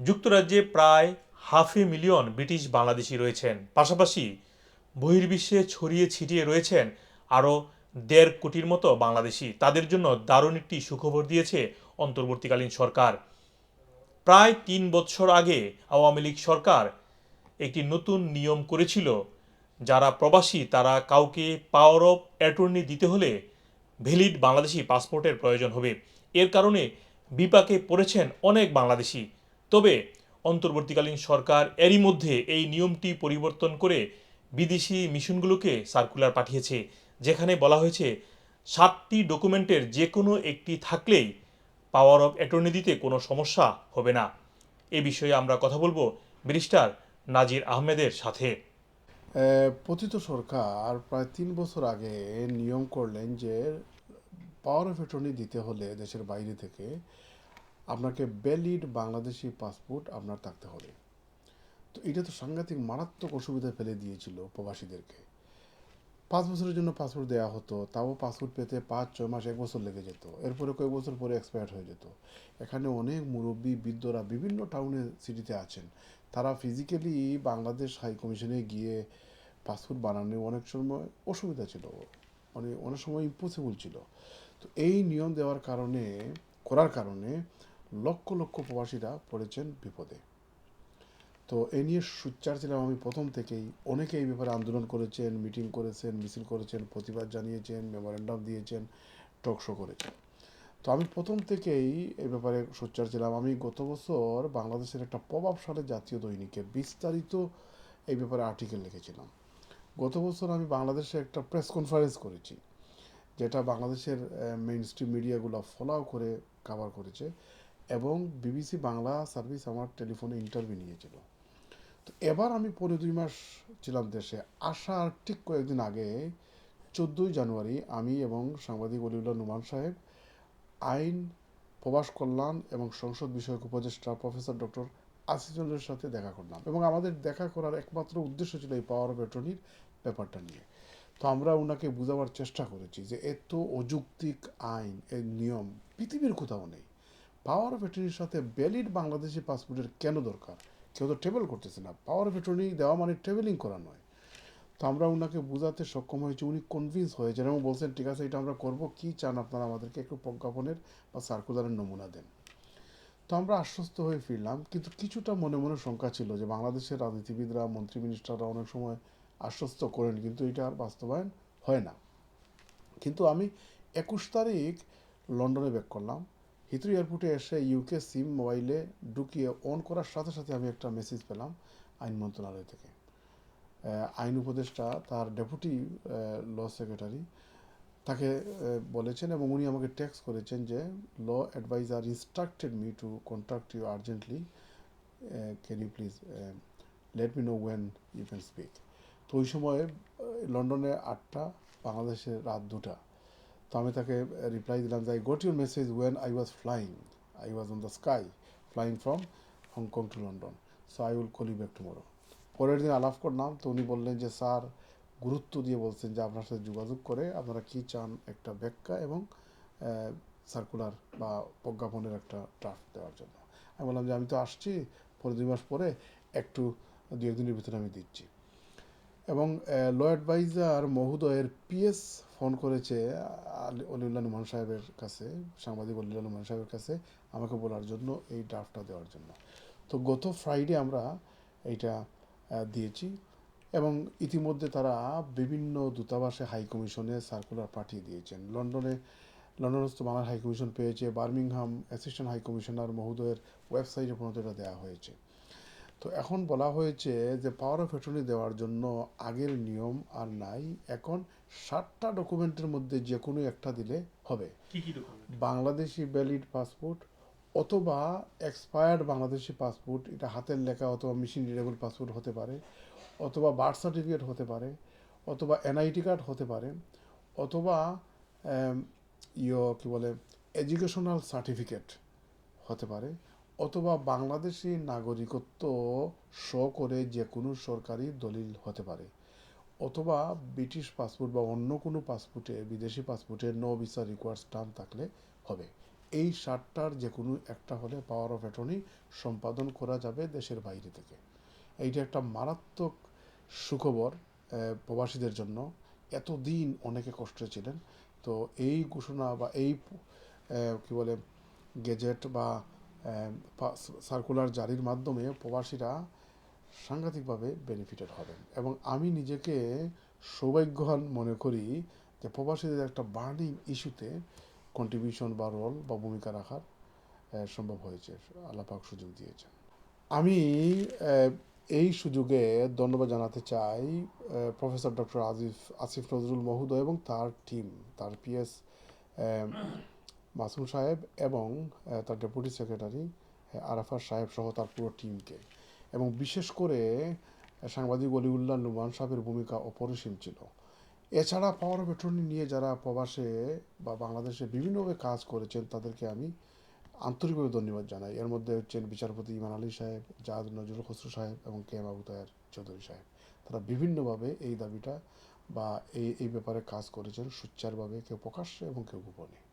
যুক্তরাজ্যে প্রায় হাফে মিলিয়ন ব্রিটিশ বাংলাদেশি রয়েছেন। পাশাপাশি বহির্বিশ্বে ছড়িয়ে ছিটিয়ে রয়েছেন আরও দেড় কোটির মতো বাংলাদেশি। তাদের জন্য দারুণ একটি সুখবর দিয়েছে অন্তর্বর্তীকালীন সরকার। প্রায় তিন বছর আগে আওয়ামী লীগ সরকার একটি নতুন নিয়ম করেছিল, যারা প্রবাসী, তারা কাউকে পাওয়ার অফ অ্যাটর্নি দিতে হলে ভ্যালিড বাংলাদেশি পাসপোর্টের প্রয়োজন হবে। এর কারণে বিপাকে পড়েছেন অনেক বাংলাদেশি। তবে অন্তর্বর্তীকালীন সরকার এরই মধ্যে এই নিয়মটি পরিবর্তন করে বিদেশি মিশনগুলোকে সার্কুলার পাঠিয়েছে, যেখানে বলা হয়েছে সাতটি ডকুমেন্টের যে কোনো একটি থাকলেই পাওয়ার অফ অ্যাটর্নি দিতে কোনো সমস্যা হবে না। এ বিষয়ে আমরা কথা বলব ব্যারিস্টার নাজির আহমেদের সাথে। পতিত সরকার প্রায় তিন বছর আগে নিয়ম করলেন যে পাওয়ার অফ অ্যাটর্নি দিতে হলে দেশের বাইরে থেকে আপনাকে ভ্যালিড বাংলাদেশি পাসপোর্ট আপনার থাকতে হবে। তো এটা তো সাংঘাতিক মারাত্মক অসুবিধা ফেলে দিয়েছিল প্রবাসীদেরকে। পাঁচ বছরের জন্য পাসপোর্ট দেওয়া হতো, তাও পাসপোর্ট পেতে পাঁচ, ছয় মাস, এক বছর লেগে যেত। এরপরে কয়েক বছর পরে এক্সপায়ার হয়ে যেত। এখানে অনেক মুরব্বী, বৃদ্ধরা বিভিন্ন টাউনে সিটিতে আছেন। তারা ফিজিক্যালি বাংলাদেশ হাই কমিশনে গিয়ে পাসপোর্ট বানানো অনেক সময় অসুবিধা ছিল। অনেক অনেক সময় ইম্পসিবল ছিল। তো এই নিয়ম দেওয়ার কারণে, করার কারণে লক্ষ লক্ষ প্রবাসীরা পড়েছেন বিপদে। তো এই নিয়ে সুচ্চার ছিলাম আমি প্রথম থেকেই। অনেকে এই ব্যাপারে আন্দোলন করেছেন, মিটিং করেছেন, মিছিল করেছেন, প্রতিবাদ জানিয়েছেন মেমোরেন্ডাম দিয়েছেন টক শো করেছেন। তো আমি প্রথম থেকেই এই ব্যাপারে সোচ্চার ছিলাম। আমি গত বছর বাংলাদেশের একটা প্রভাবশালী জাতীয় দৈনিকে বিস্তারিত এই ব্যাপারে আর্টিকেল লিখেছিলাম। গত বছর আমি বাংলাদেশে একটা প্রেস কনফারেন্স করেছি, যেটা বাংলাদেশের মেইন স্ট্রিম মিডিয়াগুলো ফলো করে কভার করেছে। এবং বিবিসি বাংলা সার্ভিস আমার টেলিফোনে ইন্টারভিউ নিয়েছিল। তো এবার আমি পনেরো দুই মাস ছিলাম দেশে। আসার ঠিক কয়েকদিন আগে, চোদ্দোই জানুয়ারি, আমি এবং সাংবাদিক অলিউল্লাহ নুমান সাহেব, আইন, প্রবাস কল্যাণ এবং সংসদ বিষয়ক উপদেষ্টা প্রফেসর ডক্টর আসিফুলের সাথে দেখা করলাম এবং আমাদের দেখা করার একমাত্র উদ্দেশ্য ছিল এই পাওয়ার অফ অ্যাটর্নির ব্যাপারটা নিয়ে। তো আমরা ওনাকে বোঝাবার চেষ্টা করেছি যে এত অযৌক্তিক আইন, এর নিয়ম পৃথিবীর কোথাও নেই। পাওয়ার অফ অ্যাটর্নির সাথে ভ্যালিড বাংলাদেশি পাসপোর্টের কেন দরকার? কেউ তো ট্রেভেল করতেছে না। পাওয়ার অফ অ্যাটর্নি দেওয়া মানে ট্রেভেলিং করা নয়। তো আমরা ওনাকে বোঝাতে সক্ষম হয়েছি, উনি কনভিন্স হয়েছেন এবং বলছেন, ঠিক আছে, এটা আমরা করব। কি চান আপনারা আমাদেরকে একটু প্রজ্ঞাপনের বা সার্কুলারের নমুনা দেন? তো আমরা আশ্বস্ত হয়ে ফিরলাম। কিন্তু কিছুটা মনে মনে শঙ্কা ছিল যে বাংলাদেশের রাজনীতিবিদরা মন্ত্রী মিনিস্টাররা অনেক সময় আশ্বস্ত করেন, কিন্তু এটা আর বাস্তবায়ন হয় না। কিন্তু আমি একুশ তারিখ লন্ডনে ব্যাক করলাম। হিথ্রো এয়ারপোর্টে এসে ইউকে সিম মোবাইলে ঢুকিয়ে অন করার সাথে সাথে আমি একটা মেসেজ পেলাম আইন মন্ত্রণালয় থেকে। আইন উপদেষ্টা তার ডেপুটি ল সেক্রেটারি তাকে বলেছেন এবং উনি আমাকে টেক্সট করেছেন যে law adviser instructed me to contact you urgently can you please let me know when you can speak তো ওই সময় লন্ডনে আটটা, বাংলাদেশে রাত দুটা। তো আমি তাকে রিপ্লাই দিলাম যে I got your message when I was flying I was on the sky flying from Hong Kong to London so I will call you back tomorrow পরের দিন আলাপ করলাম, তো উনি বললেন যে, স্যার, গুরুত্ব দিয়ে বলছেন যে, আপনার সাথে যোগাযোগ করে আপনারা কী চান একটা ব্যাখ্যা এবং সার্কুলার বা প্রজ্ঞাপনের একটা ড্রাফট দেওয়ার জন্য? আমি বললাম যে, আমি তো আসছি পরে দুই মাস পরে একটু দু একদিনের ভিতরে আমি দিচ্ছি। এবং ল অ্যাডভাইজার মহোদয়ের পিএস ফোন করেছে অলিউল্লাহ নুমান সাহেবের কাছে, সাংবাদিক অলিউল্লাহ নুমান সাহেবের কাছে আমাকে বলার জন্য এই ড্রাফটটা দেওয়ার জন্য। তো গত ফ্রাইডে আমরা এইটা দিয়েছি এবং ইতিমধ্যে তারা বিভিন্ন দূতাবাসে হাই কমিশনে সার্কুলার পাঠিয়ে দিয়েছেন। লন্ডনে, লন্ডনস্থ বাংলার হাই কমিশন পেয়েছে বার্মিংহাম অ্যাসিস্ট্যান্ট হাই কমিশনার মহোদয়ের ওয়েবসাইটে পর্যন্ত এটা দেওয়া হয়েছে। তো এখন বলা হয়েছে যে পাওয়ার অফ অ্যাটর্নি দেওয়ার জন্য আগের নিয়ম আর নাই। এখন ষাটটা ডকুমেন্টের মধ্যে যে কোনো একটা দিলে হবে। বাংলাদেশি ভ্যালিড পাসপোর্ট অথবা এক্সপায়ার্ড বাংলাদেশি পাসপোর্ট এটা হাতের লেখা অথবা মেশিন রিডেবল পাসপোর্ট হতে পারে অথবা বার্থ সার্টিফিকেট হতে পারে অথবা এনআইটি কার্ড হতে পারে অথবা ইয়ে কী বলে এডুকেশনাল সার্টিফিকেট হতে পারে। অথবা বাংলাদেশি নাগরিকত্ব শো করে যে কোনো সরকারি দলিল হতে পারে, অথবা ব্রিটিশ পাসপোর্ট বা অন্য কোনো পাসপোর্টে, বিদেশি পাসপোর্টে নো ভিসা রিকোয়ার্ড স্টাম্প থাকলে হবে। এই সাতটার যে কোনো একটা হলে পাওয়ার অফ অ্যাটর্নি সম্পাদন করা যাবে দেশের বাইরে থেকে। এইটা একটা মারাত্মক সুখবর প্রবাসীদের জন্য। এতদিন অনেকে কষ্টে ছিলেন। তো এই ঘোষণা বা এই কি বলে, গেজেট বা সার্কুলার জারির মাধ্যমে প্রবাসীরা সাংঘাতিকভাবে বেনিফিটেড হবেন। এবং আমি নিজেকে সৌভাগ্যবান মনে করি যে প্রবাসীদের একটা বার্নিং ইস্যুতে কন্ট্রিবিউশন বা রোল বা ভূমিকা রাখার সম্ভব হয়েছে। আল্লাপাক সুযোগ দিয়েছেন। আমি এই সুযোগে ধন্যবাদ জানাতে চাই প্রফেসর ডক্টর আজিফ আসিফ নজরুল মহোদয় এবং তার টিম তার পিএস মাসুম সাহেব এবং তার ডেপুটি সেক্রেটারি আরাফার সাহেব সহ তার পুরো টিমকে। এবং বিশেষ করে সাংবাদিক অলিউল্লাহ নুমান সাহেবের ভূমিকা অপরিসীম ছিল। এছাড়া পাওয়ার অফ অ্যাটর্নি নিয়ে যারা প্রবাসে বা বাংলাদেশে বিভিন্নভাবে কাজ করেছেন, তাদেরকে আমি আন্তরিকভাবে ধন্যবাদ জানাই। এর মধ্যে হচ্ছেন বিচারপতি ইমান আলী সাহেব, জাহাজ নজরুল খসরু সাহেব এবং কে এম আবু তায়ার চৌধুরী সাহেব। তারা বিভিন্নভাবে এই দাবিটা বা এই এই ব্যাপারে কাজ করেছেন সুচ্চারভাবে কেউ প্রকাশ্যে এবং কেউ গোপনে।